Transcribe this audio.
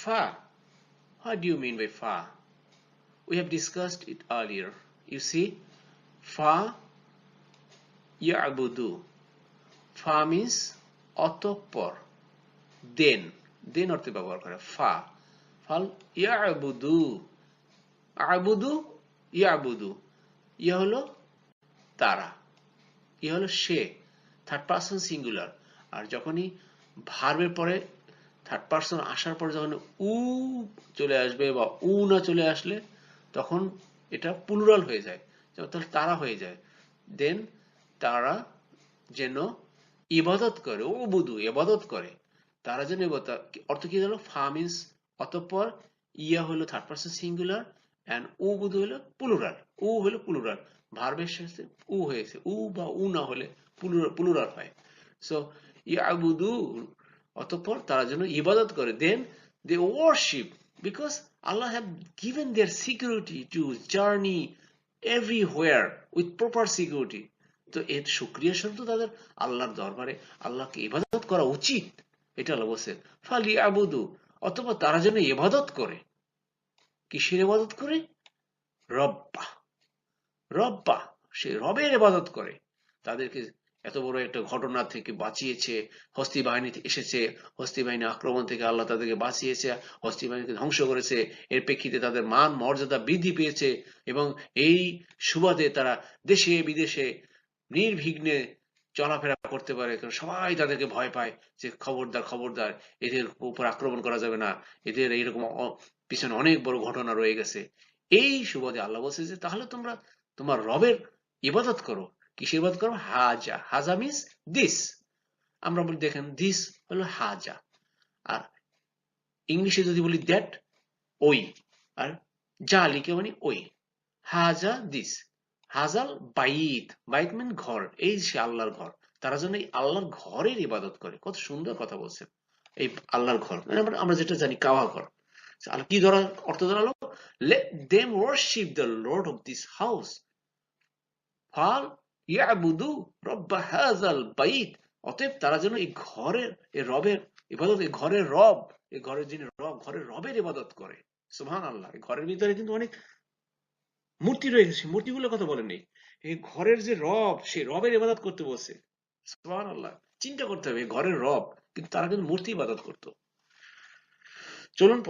Fa. What do you mean by fa? We have discussed it earlier. You see, fa ya'budu. Fa means অতঃপর দেন দেন অর্থে ব্যবহার করে ফা ফাল ইয়াবুদু আবুদু ইয়াবুদু ইয়া হলো তারা ইয়া হলো সে থার্ড পার্সন সিঙ্গুলার আর যখনই ভার্বের পরে থার্ড পার্সন আসার পরে যখন উ চলে আসবে বা উ না চলে আসলে তখন এটা পুলুরাল হয়ে যায়। তাহলে তারা হয়ে যায়। দেন তারা যেন ইবাদত করে ও বুধু ইবাদত করে। তারা যেন অর্থ কি হলো ফা অতঃপর ইয়া হলো থার্ড পার্সন সিঙ্গুলার অ্যান্ড উ বুধু হলো পুলুরাল উ হলো পুলুরাল ভার্বের সাথে উ হয়েছে। উ বা উ না হলে পুলুরাল হয়। সো ইয়াবুদু অতঃপর তারা যেন ইবাদত করে। Then they worship because Allah have given their security to journey everywhere with proper security তো এর সুক্রিয়া স্বরূপ তাদের আল্লাহর দরবারে। আল্লাহকে ইবাদত করা উচিত। এটা আল্লাহ বলছেন ফালি আবুদু অথবা তারা যেন ইবাদত করে। কিসের ইবাদত করে? রব্বা। রব্বা, সে রবের ইবাদত করে। তাদেরকে এত বড় একটা ঘটনা থেকে বাঁচিয়েছে, হস্তি বাহিনী এসেছে, হস্তি বাহিনী আক্রমণ থেকে আল্লাহ তাদেরকে বাঁচিয়েছে, হস্তি বাহিনীকে ধ্বংস করেছে, এর প্রেক্ষিতে তাদের মান মর্যাদা বৃদ্ধি পেয়েছে এবং এই সুবাদে তারা দেশে বিদেশে নির্বিঘ্নে চলাফেরা করতে পারে। কারণ সবাই তাদেরকে ভয় পায় যে খবরদার খবরদার, এদের উপর আক্রমণ করা যাবে না, এদের এইরকম পিছনে অনেক বড় ঘটনা রয়ে গেছে। এই সুবাদে আল্লাহ বলছে যে, তাহলে তোমরা তোমার রবের ইবাদত করো কিসের ইবাদত করো হাজা। হাজা মিনস দিস আমরা বলি, দেখেন দিস হলো হাজা। আর ইংলিশে যদি বলি দ্যাট ওই। আর যা লিখে মানে ওই। হাজা দিস হাজাল বাইত। বাইত মিন ঘর। এই সে আল্লাহর ঘর। তারা যেন এই আল্লাহর ঘরের ইবাদত করে। কত সুন্দর কথা বলছেন। এই আল্লাহর ঘর। মানে আমরা যেটা জানি কাওয়া ঘর। আল্লাহ কি ধরার অর্থ দাঁড়াল let them worship the lord of this house ফাল ইয়াবুদু রব্বা হাজাল বাইত। অতএব তারা যেন এই ঘরের, এই রবের ইবাদত, এই ঘরের রব, এই ঘরের যিনি রব, ঘরের রবের ইবাদত করে। সুবহান আল্লাহ এই ঘরের ভিতরে কিন্তু অনেক মূর্তি রয়ে গেছে মূর্তিগুলোর কথা বলেন নেই এই ঘরের যে রব, সেই রবের ইবাদত করতে বলছে। সুবহান আল্লাহ চিন্তা করতে হবে ঘরের রব, কিন্তু তারা কিন্তু মূর্তি ইবাদত করতো। চলুন পরে